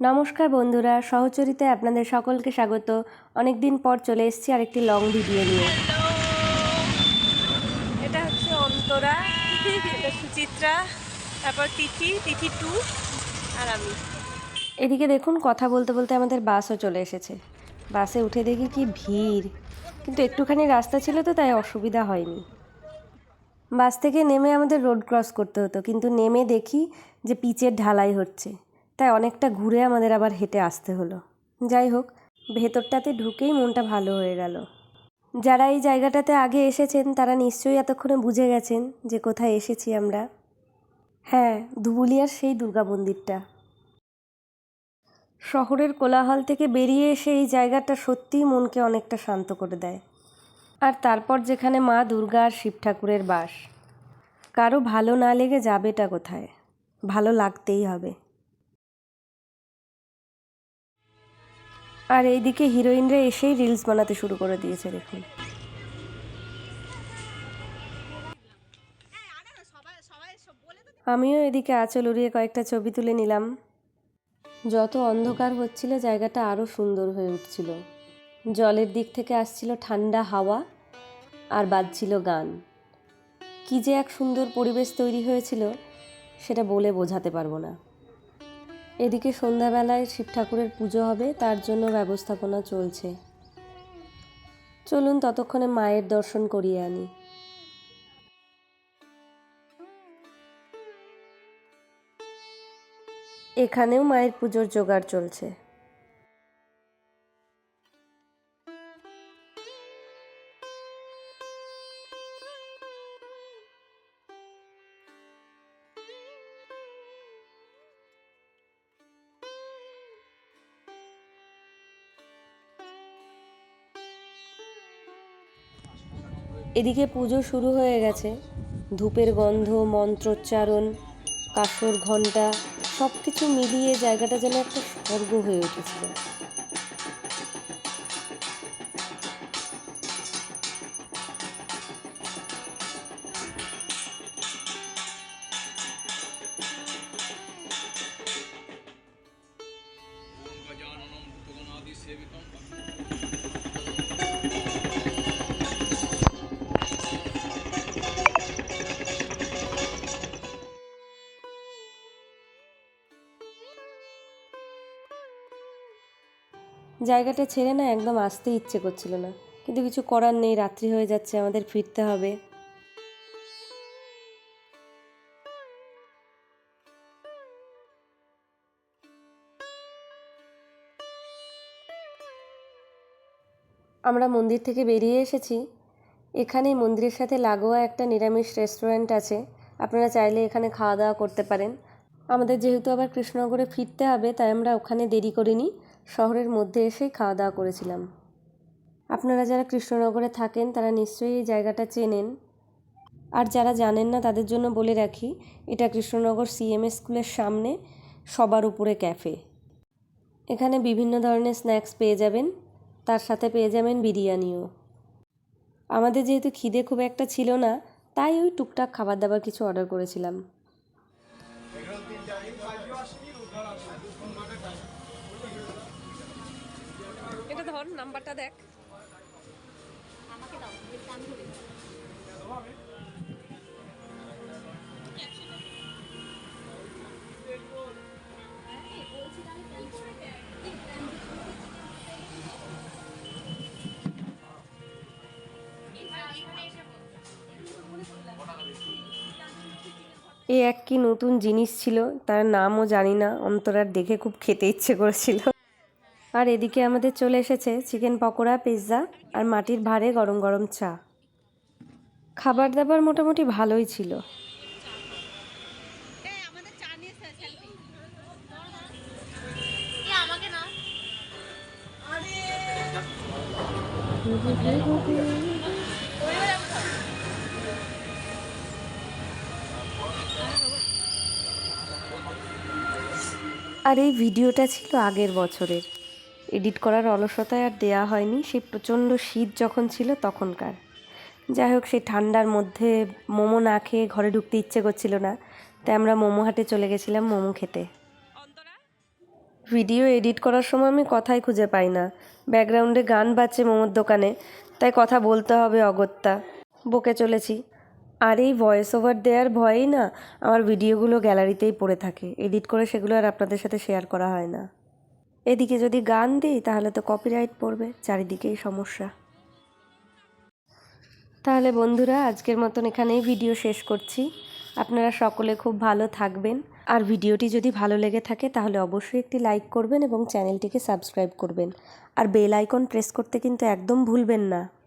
নমস্কার বন্ধুরা সহচরিতে আপনাদের সকলকে স্বাগত। অনেক দিন পর চলে এসেছি আরেকটি লং ভিডিও নিয়ে। এটা হচ্ছে অন্তরা এটা সুচিত্রা তারপর তিথি তিথি টু আর আমি। এদিকে দেখুন কথা বলতে বলতে আমাদের বাসও চলে এসেছে। বাসে উঠে দেখি কি ভিড়। কিন্তু একটুখানি রাস্তা ছিল তো তাই অসুবিধা হয়নি। বাস থেকে নেমে আমাদের রোড ক্রস করতে হতো কিন্তু নেমে দেখি যে পিচের ঢালাই হচ্ছে। তাই অনেকটা ঘুরে আমাদের আবার হেঁটে আসতে হলো। যাই হোক, ভেতরটাতে ঢুকেই মনটা ভালো হয়ে গেল। যারা এই জায়গাটাতে আগে এসেছেন, তারা নিশ্চয়ই এতক্ষণে বুঝে গেছেন যে কোথায় এসেছি আমরা। হ্যাঁ ধুবুলিয়ার সেই দুর্গা মন্দিরটা। শহরের কোলাহল থেকে বেরিয়ে এসে এই জায়গাটা সত্যিই মনকে অনেকটা শান্ত করে দেয়। আর তারপর যেখানে মা দুর্গা আর শিব ঠাকুরের বাস। কারও ভালো না লেগে যাবেটা কোথায়? ভালো লাগতেই হবে। আর এইদিকে হিরোইনরা এসেই রিলস বানাতে শুরু করে দিয়েছে, দেখুন। আমিও এদিকে আঁচল উড়িয়ে কয়েকটা ছবি তুলে নিলাম। যত অন্ধকার হচ্ছিল, জায়গাটা আরও সুন্দর হয়ে উঠছিল। জলের দিক থেকে আসছিল ঠান্ডা হাওয়া আর বাজছিল গান। কি যে এক সুন্দর পরিবেশ তৈরি হয়েছিল, সেটা বলে বোঝাতে পারব না। এদিকে সন্ধ্যাবেলায় শিব ঠাকুরের পুজো হবে, তার জন্য ব্যবস্থাপনা চলছে। চলুন ততক্ষণে মায়ের দর্শন করিয়ে আনি। এখানেও মায়ের পুজোর জোগাড় চলছে। এদিকে পুজো শুরু হয়ে গেছে। ধূপের গন্ধ, মন্ত্রোচ্চারণ কাসর ঘণ্টা সব কিছু মিলিয়ে জায়গাটা যেন একটা স্বর্গ হয়ে উঠেছিল। জায়গাটা ছেড়ে না একদম আসতে ইচ্ছে করছিল না। কিন্তু কিছু করার নেই, রাত্রি হয়ে যাচ্ছে, আমাদের ফিরতে হবে। আমরা মন্দির থেকে বেরিয়ে এসেছি। এখানে মন্দিরের সাথে লাগোয়া একটা নিরামিষ রেস্টুরেন্ট আছে। আপনারা চাইলে এখানে খাওয়া দাওয়া করতে পারেন। আমাদের যেহেতু আবার কৃষ্ণনগরে ফিরতে হবে, তাই আমরা ওখানে দেরি করিনি। শহরের মধ্যে এসেই খাওয়া দাওয়া করেছিলাম। আপনারা যারা কৃষ্ণনগরে থাকেন, তারা নিশ্চয়ই এই জায়গাটা চেনেন। আর যারা জানেন না, তাদের জন্য বলে রাখি, এটা কৃষ্ণনগর সিএমএস স্কুলের সামনে সবার উপরে ক্যাফে। এখানে বিভিন্ন ধরনের স্ন্যাক্স পেয়ে যাবেন, তার সাথে পেয়ে যাবেন বিরিয়ানিও। আমাদের যেহেতু খিদে খুব একটা ছিল না, তাই ওই টুকটাক খাবার দাবার কিছু অর্ডার করেছিলাম। এটা ধর নাম্বারটা দেখ। এ এক কি নতুন জিনিস ছিল, তার নামও জানি না অন্তরার দেখে খুব খেতে ইচ্ছে করেছিল। আর এদিকে আমাদের চলে এসেছে চিকেন পকোড়া, পিৎজা আর মাটির ভারে গরম গরম চা। খাবার দাবার মোটামুটি ভালোই ছিল। আর এই ভিডিওটা ছিল আগের বছরের। এডিট করার অলসতায় আর দেয়া হয়নি সেই প্রচণ্ড শীত যখন ছিল তখনকার। যাই হোক সেই ঠান্ডার মধ্যে মোমো না খেয়ে ঘরে ঢুকতে ইচ্ছে করছিল না, তাই আমরা মোমো হাটে চলে গেছিলাম মোমো খেতে। ভিডিও এডিট করার সময় আমি কথাই খুঁজে পাই না। ব্যাকগ্রাউন্ডে গান বাজছে মোমোর দোকানে, তাই কথা বলতে হবে অগত্যা। বকে চলেছি। আর এই ভয়েস ওভার দেওয়ার ভয়েই না আমার ভিডিওগুলো গ্যালারিতেই পড়ে থাকে। এডিট করে সেগুলো আর আপনাদের সাথে শেয়ার করা হয় না। এদিকে যদি গান দিই, তাহলে তো কপিরাইট পড়বে। চারিদিকেই সমস্যা। তাহলে বন্ধুরা, আজকের মতন এখানেই ভিডিও শেষ করছি। আপনারা সকলে খুব ভালো থাকবেন। আর ভিডিওটি যদি ভালো লেগে থাকে, তাহলে অবশ্যই একটি লাইক করবেন এবং চ্যানেলটিকে সাবস্ক্রাইব করবেন। আর বেল আইকন প্রেস করতে কিন্তু একদম ভুলবেন না।